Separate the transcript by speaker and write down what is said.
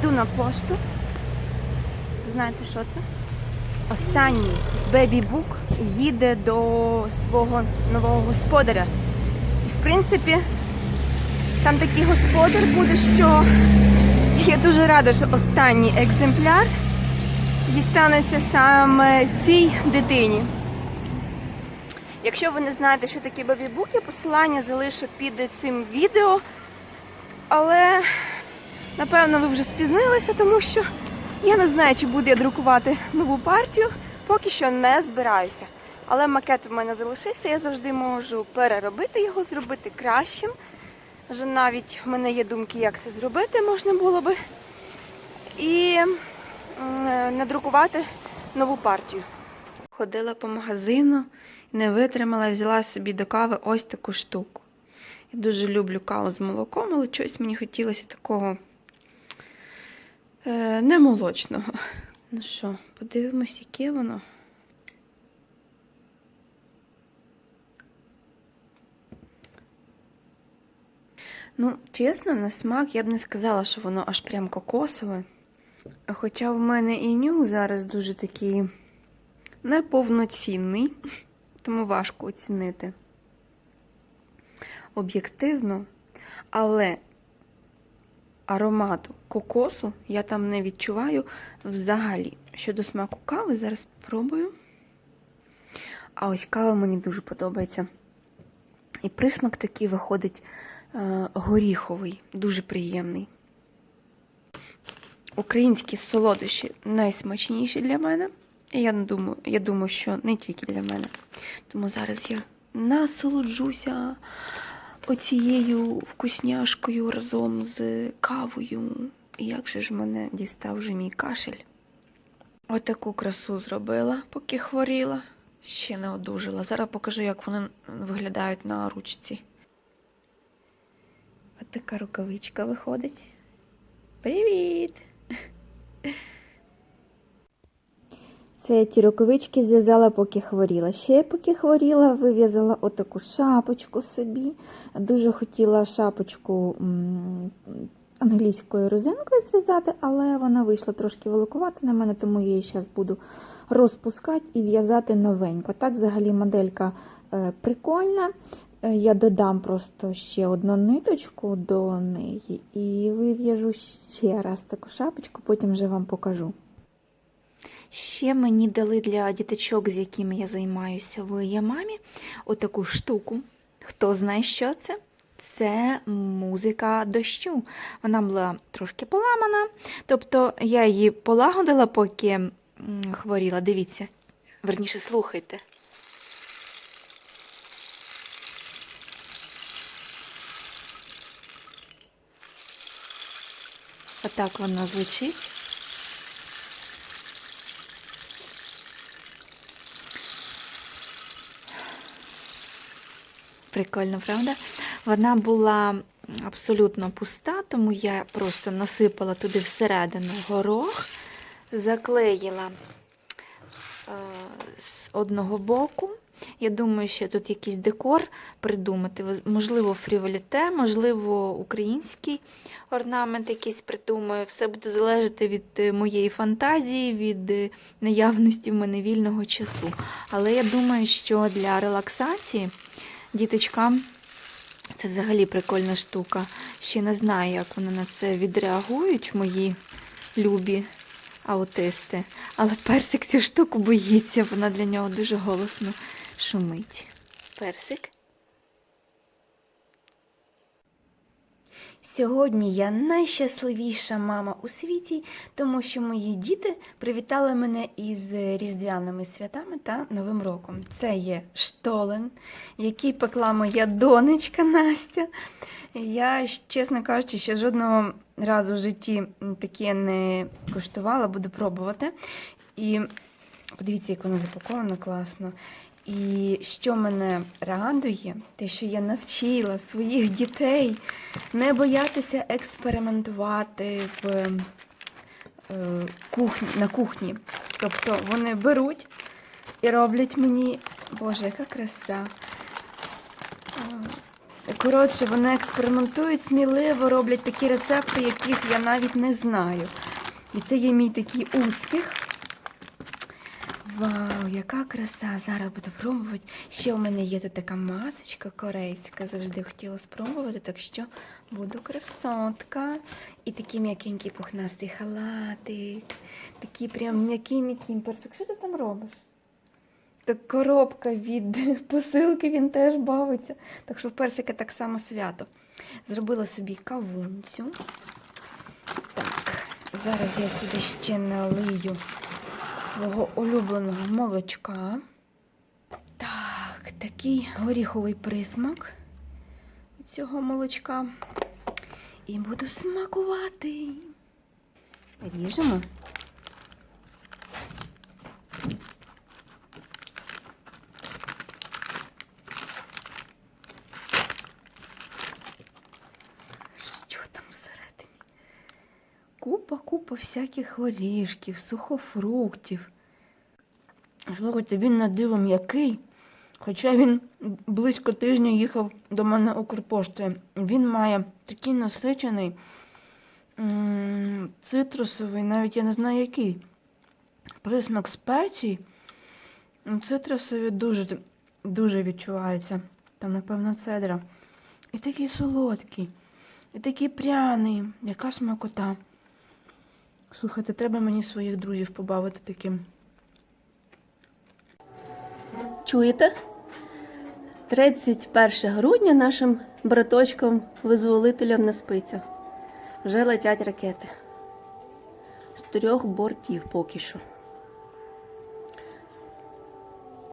Speaker 1: Йду на пошту. Знаєте, що це? Останній бебі-бук їде до свого нового господаря. І в принципі, там такий господар буде, що я дуже рада, що останній екземпляр дістанеться саме цій дитині. Якщо ви не знаєте, що таке бебі-бук, я посилання залишу під цим відео. Але напевно ви вже спізнилися, тому що я не знаю, чи буду я друкувати нову партію. Поки що не збираюся. Але макет в мене залишився, я завжди можу переробити його, зробити кращим. Вже навіть в мене є думки, як це зробити можна було би. І надрукувати нову партію. Ходила по магазину, не витримала, взяла собі до кави ось таку штуку. Я дуже люблю каву з молоком, але щось мені хотілося такого е, не молочного. Ну що, подивимось, яке воно. Ну, чесно, на смак я б не сказала, що воно аж прям кокосове. Хоча в мене і нюх зараз дуже такий неповноцінний, тому важко оцінити об'єктивно, але аромату кокосу я там не відчуваю взагалі. Щодо смаку кави, зараз спробую. А ось кава мені дуже подобається. І присмак такий виходить е, горіховий, дуже приємний. Українські солодощі найсмачніші для мене. І я думаю, я думаю, що не тільки для мене. Тому зараз я насолоджуся оцією вкусняшкою разом з кавою. Як же ж мене дістав вже мій кашель? Отаку красу зробила, поки хворіла. Ще не одужала. Зараз покажу, як вони виглядають на ручці. Отака рукавичка виходить. Привіт! Це ті рукавички зв'язала, поки хворіла. Ще поки хворіла, вив'язала отаку шапочку собі. Дуже хотіла шапочку англійською резинкою зв'язати, але вона вийшла трошки великувата на мене, тому я її зараз буду розпускати і в'язати новенько. Так, взагалі, моделька е, прикольна. Е, Я додам просто ще одну ниточку до неї і вив'яжу ще раз таку шапочку, потім вже вам покажу. Ще мені дали для діточок, з якими я займаюся в Ямамі, отаку штуку. Хто знає, що це? Це музика дощу. Вона була трошки поламана. Тобто я її полагодила, поки хворіла. Дивіться, верніше слухайте. Отак вона звучить. Прикольно, правда? Вона була абсолютно пуста, тому я просто насипала туди всередину горох, заклеїла е, з одного боку. Я думаю, ще тут якийсь декор придумати. Можливо, фріволіте, можливо, український орнамент якийсь придумаю. Все буде залежати від е, моєї фантазії, від е, наявності в мене вільного часу. Але я думаю, що для релаксації діточкам це взагалі прикольна штука. Ще не знаю, як вони на це відреагують, мої любі аутисти. Але персик цю штуку боїться, вона для нього дуже голосно шумить. Персик. Сьогодні я найщасливіша мама у світі, тому що мої діти привітали мене із різдвяними святами та Новим роком. Це є штолен, який пекла моя донечка Настя. Я, чесно кажучи, ще жодного разу в житті таке не куштувала, буду пробувати. І подивіться, як воно запаковано класно. І що мене радує, те, що я навчила своїх дітей не боятися експериментувати в е, кухні, на кухні. Тобто вони беруть і роблять мені, Боже, яка краса. Е, Коротше, вони експериментують сміливо, роблять такі рецепти, яких я навіть не знаю. І це є мій такий успіх. Вау, яка краса! Зараз буду пробувати. Ще у мене є тут така масочка корейська, завжди хотіла спробувати, так що буду красотка. І такий м'якенький пухнастий халатик. Такий прям м'який-м'який персик. Що ти там робиш? Так коробка від посилки він теж бавиться. Так що в персики так само свято. Зробила собі кавунцю. Так, зараз я сюди ще налию свого улюбленого молочка. Так, такий горіховий присмак цього молочка. І буду смакувати. Ріжемо. Що там всередині? Купа, купа всяких горішків, сухофруктів. Слухайте, він на диво м'який. Хоча він близько тижня їхав до мене Укрпоштою. Він має такий насичений, цитрусовий, навіть я не знаю який. Присмак спецій. М, Цитрусові дуже, дуже відчувається. Там, напевно, цедра. І такий солодкий, і такий пряний, яка смакота. Слухайте, треба мені своїх друзів побавити таким.
Speaker 2: Чуєте? 31 грудня нашим браточкам-визволителям не спиться. Вже летять ракети. З трьох бортів поки що.